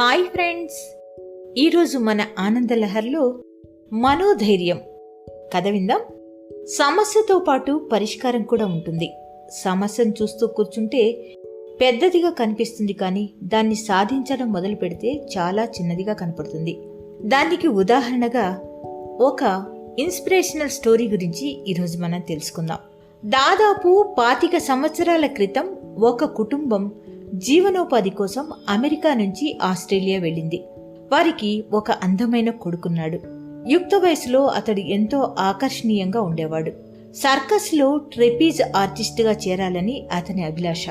Hi friends. ఈరోజు మన ఆనందలహర్లో మనోధైర్యం. కథ విందాం. సమస్యతో పాటు పరిష్కారం కూడా ఉంటుంది. సమస్యను చూస్తూ కూర్చుంటే పెద్దదిగా కనిపిస్తుంది కానీ దాన్ని సాధించడం మొదలు పెడితే చాలా చిన్నదిగా కనపడుతుంది. దానికి ఉదాహరణగా ఒక ఇన్స్పిరేషనల్ స్టోరీ గురించి ఈరోజు మనం తెలుసుకుందాం. దాదాపు పాతిక సంవత్సరాల క్రితం ఒక కుటుంబం జీవనోపాధి కోసం అమెరికా నుంచి ఆస్ట్రేలియా వెళ్ళింది. వారికి ఒక అందమైన కొడుకున్నాడు. యుక్త వయసులో అతడు ఎంతో ఆకర్షణీయంగా ఉండేవాడు. సర్కస్లో ట్రెపీజ్ ఆర్టిస్ట్గా చేరాలని అతని అభిలాష.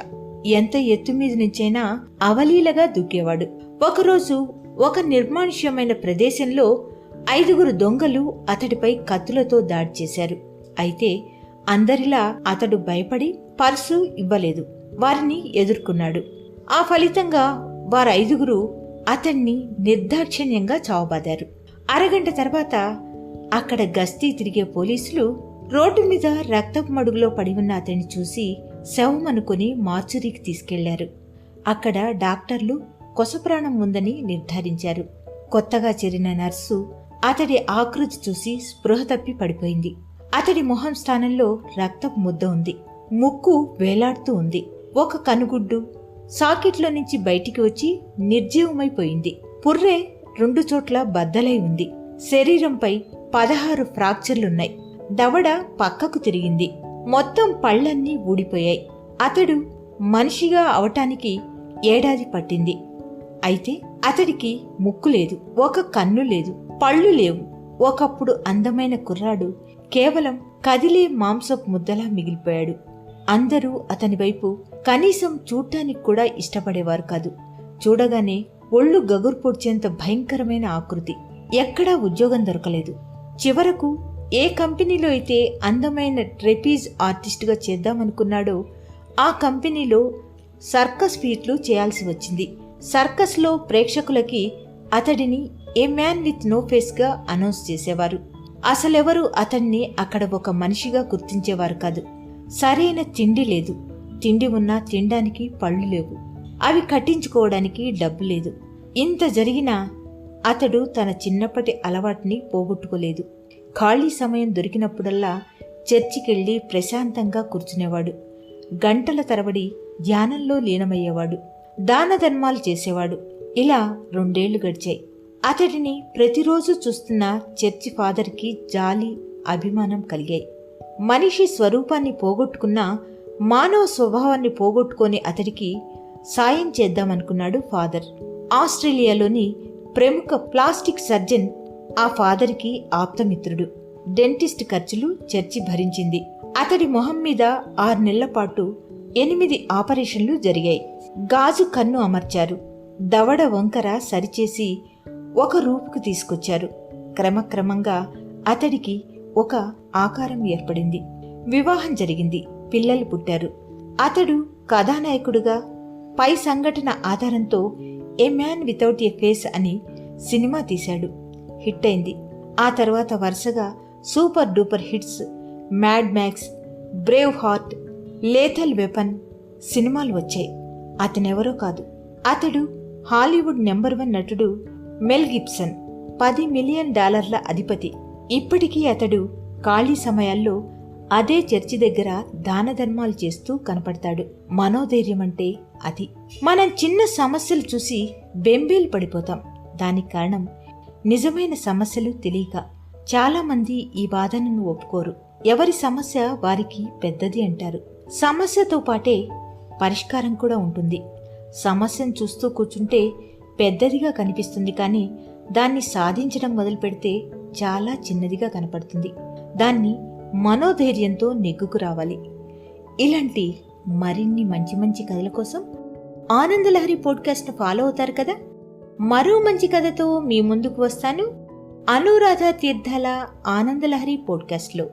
ఎంత ఎత్తు మీద నుంచైనా అవలీలగా దూకేవాడు. ఒకరోజు ఒక నిర్మానుష్యమైన ప్రదేశంలో ఐదుగురు దొంగలు అతడిపై కత్తులతో దాడి చేశారు. అయితే అందరిలా అతడు భయపడి పర్సు ఇవ్వలేదు. వారిని ఎదుర్కొన్నాడు. ఆ ఫలితంగా వారు ఐదుగురు అతన్ని నిర్దాక్షిణ్యంగా చావబాదారు. అరగంట తర్వాత అక్కడ గస్తీ తిరిగే పోలీసులు రోడ్డు మీద రక్తపు మడుగులో పడి ఉన్న అతన్ని చూసి శవం అనుకుని మార్చురీకి తీసుకెళ్ళారు. అక్కడ డాక్టర్లు కొసప్రాణం ఉందని నిర్ధారించారు. కొత్తగా చేరిన నర్సు అతడి ఆకృతి చూసి స్పృహ తప్పి పడిపోయింది. అతడి మొహం స్థానంలో రక్తపు ముద్ద ఉంది. ముక్కు వేలాడుతూ ఉంది. ఒక కనుగుడ్డు సాకెట్లో నుంచి బయటికి వచ్చి నిర్జీవమైపోయింది. పుర్రే రెండు చోట్ల బద్దలై ఉంది. శరీరంపై పదహారు ఫ్రాక్చర్లున్నాయి. దవడ పక్కకు తిరిగింది. మొత్తం పళ్ళన్నీ ఊడిపోయాయి. అతడు మనిషిగా అవటానికి ఏడాది పట్టింది. అయితే అతడికి ముక్కు లేదు ఒక కన్ను లేదు పళ్ళు లేవు. ఒకప్పుడు అందమైన కుర్రాడు కేవలం కదిలే మాంసపు ముద్దలా మిగిలిపోయాడు. అందరూ అతని వైపు కనీసం చూడటానికి కూడా ఇష్టపడేవారు కాదు. చూడగానే ఒళ్ళు గగురు పొడిచేంత భయంకరమైన ఆకృతి. ఎక్కడా ఉద్యోగం దొరకలేదు. చివరకు ఏ కంపెనీలో అయితే అందమైన ట్రెపీజ్ ఆర్టిస్ట్గా చేద్దామనుకున్నాడో ఆ కంపెనీలో సర్కస్ ఫీట్లు చేయాల్సి వచ్చింది. సర్కస్లో ప్రేక్షకులకి అతడిని ఏ మ్యాన్ విత్ నో ఫేస్గా అనౌన్స్ చేసేవారు. అసలెవరు అతన్ని అక్కడ ఒక మనిషిగా గుర్తించేవారు కాదు. సరైన తిండి లేదు. తిండి ఉన్నా తినడానికి పళ్ళు లేవు. అవి కట్టించుకోవడానికి డబ్బు లేదు. ఇంత జరిగినా అతడు తన చిన్నప్పటి అలవాటుని పోగొట్టుకోలేదు. ఖాళీ సమయం దొరికినప్పుడల్లా చర్చికెళ్ళి ప్రశాంతంగా కూర్చునేవాడు. గంటల తరబడి ధ్యానంలో లీనమయ్యేవాడు. దాన ధర్మాలు చేసేవాడు. ఇలా రెండేళ్ళు గడిచాయి. అతడిని ప్రతిరోజు చూస్తున్న చర్చి ఫాదర్కి జాలి అభిమానం కలిగాయి. మనిషి స్వరూపాన్ని పోగొట్టుకున్న మానవ స్వభావాన్ని పోగొట్టుకొని అతడికి సాయం చేద్దామనుకున్నాడు ఫాదర్. ఆస్ట్రేలియాలోని ప్రముఖ ప్లాస్టిక్ సర్జన్ ఆ ఫాదర్కి ఆప్తమిత్రుడు. డెంటిస్ట్ ఖర్చులు చర్చి భరించింది. అతడి మొహం మీద ఆరు నెలల పాటు ఎనిమిది ఆపరేషన్లు జరిగాయి. గాజు కన్ను అమర్చారు. దవడ వంకర సరిచేసి ఒక రూపుకు తీసుకొచ్చారు. క్రమక్రమంగా అతడికి ఒక ఆకారం ఏర్పడింది. వివాహం జరిగింది. పిల్లలు పుట్టారు. అతడు కథానాయకుడుగా పై సంఘటన ఆధారంతో a man without a face అని సినిమా తీశాడు. హిట్ అయింది. ఆ తర్వాత వరుసగా super duper hits Mad Max Braveheart Lethal Weapon సినిమాలు వచ్చాయి. అతనెవరో కాదు. అతడు హాలీవుడ్ నెంబర్ వన్ నటుడు మెల్ గిబ్సన్ పది మిలియన్ డాలర్ల అధిపతి. ఇప్పటికీ అతడు ఖాళీ సమయాల్లో అదే చర్చి దగ్గర దాన ధర్మాలు చేస్తూ కనపడతాడు. మనోధైర్యం అంటే అది. మనం చిన్న సమస్యలు చూసి బెంబేలు పడిపోతాం. దానికి కారణం నిజమైన సమస్యలు తెలియక. చాలామంది ఈ బాధను ఒప్పుకోరు. ఎవరి సమస్య వారికి పెద్దది అంటారు. సమస్యతో పాటే పరిష్కారం కూడా ఉంటుంది. సమస్యను చూస్తూ కూర్చుంటే పెద్దదిగా కనిపిస్తుంది కానీ దాన్ని సాధించడం మొదలు పెడితే చాలా చిన్నదిగా కనపడుతుంది. దాన్ని మనోధైర్యంతో నెగ్గుకు రావాలి. ఇలాంటి మరిన్ని మంచి మంచి కథల కోసం ఆనందలహరి పోడ్కాస్ట్ను ఫాలో అవుతారు కదా? మరో మంచి కథతో మీ ముందుకు వస్తాను. అనురాధ తీర్థాల ఆనందలహరి పోడ్కాస్ట్లో.